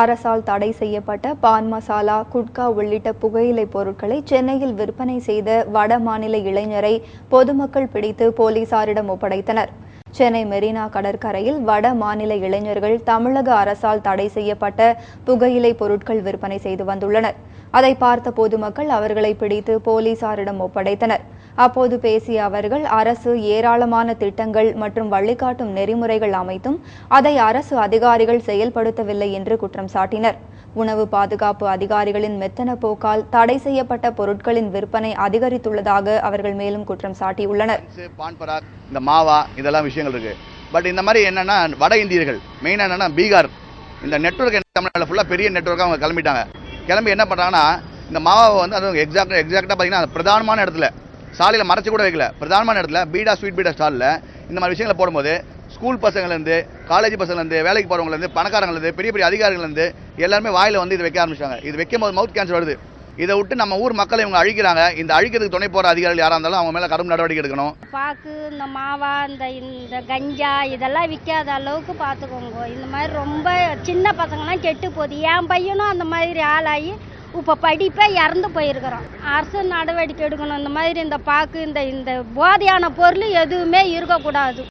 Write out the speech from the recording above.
அரசால் தடை செய்யப்பட்ட பான் மசாலா குட்கா உள்ளிட்ட புகையிலை பொருட்களை சென்னையில் விற்பனை செய்த வட மாநில இளைஞரை பொதுமக்கள் பிடித்து போலீசாரிடம் ஒப்படைத்தனர். சென்னை மெரினா கடற்கரையில் வட மாநில இளைஞர்கள் தமிழக அரசால் தடை செய்யப்பட்ட புகையிலை பொருட்கள் விற்பனை செய்து வந்துள்ளனர். அதை பார்த்த பொதுமக்கள் அவர்களை பிடித்து போலீசாரிடம் ஒப்படைத்தனர். அப்போது பேசிய அவர்கள் அரசு ஏராளமான திட்டங்கள் மற்றும் வழிகாட்டும் நெறிமுறைகள் அமைத்தும் அதை அரசு அதிகாரிகள் செயல்படுத்தவில்லை என்று குற்றம் சாட்டினர். உணவு பாதுகாப்பு அதிகாரிகளின் மெத்தன போக்கால் தடை செய்யப்பட்ட பொருட்களின் விற்பனை அதிகரித்துள்ளதாக அவர்கள் மேலும் குற்றம் சாட்டியுள்ளனர். இந்த மாவா இதெல்லாம் விஷயங்கள் இருக்கு. பட் இந்த மாதிரி என்னன்னா வட இந்தியர்கள் மெயினாக என்னன்னா பீகார். இந்த நெட்வொர்க் தமிழ்நாட்டில் ஃபுல்லாக பெரிய நெட்வொர்க்காக அவங்க கிளம்பிட்டாங்க. கிளம்பி என்ன பண்ணுறாங்கன்னா இந்த மாவாவை வந்து அதுவும் எக்ஸாக்ட் எக்ஸாக்டாக பார்த்தீங்கன்னா பிரதானமான இடத்துல சாலையில் மறைச்சு கூட வைக்கல. பிரதானமான இடத்துல பீடா ஸ்வீட் பீடா ஸ்டாலில் இந்த மாதிரி விஷயங்களை போடும்போது ஸ்கூல் பசங்கள்லேருந்து காலேஜ் பசங்கள்லேருந்து வேலைக்கு போகிறவங்கலேருந்து பணக்காரங்கலேருந்து பெரிய பெரிய அதிகாரிகள்லேருந்து எல்லாருமே வாயில் வந்து இதை வைக்க ஆரம்பிச்சிட்டாங்க. இது வைக்கும் போது மவுத் கேன்சர் வருது. இதை விட்டு நம்ம ஊர் மக்களை இவங்க அழிக்கிறாங்க. இந்த அழிக்கிறதுக்கு துணை போகிற அதிகாரிகள் யாராக இருந்தாலும் அவங்க மேலே கடும் நடவடிக்கை எடுக்கணும். பாக்கு இந்த மாவா இந்த இந்த கஞ்சா இதெல்லாம் விற்காத அளவுக்கு பார்த்துக்கோங்க இந்த மாதிரி ரொம்ப சின்ன பசங்கள்லாம் கெட்டு போகுது. என் பையனும் அந்த மாதிரி ஆளாகி இப்போ படிப்பே இறந்து போயிருக்கிறோம். அரசு நடவடிக்கை எடுக்கணும். இந்த மாதிரி இந்த பாக்கு இந்த இந்த போதையான பொருள் எதுவுமே இருக்கக்கூடாது.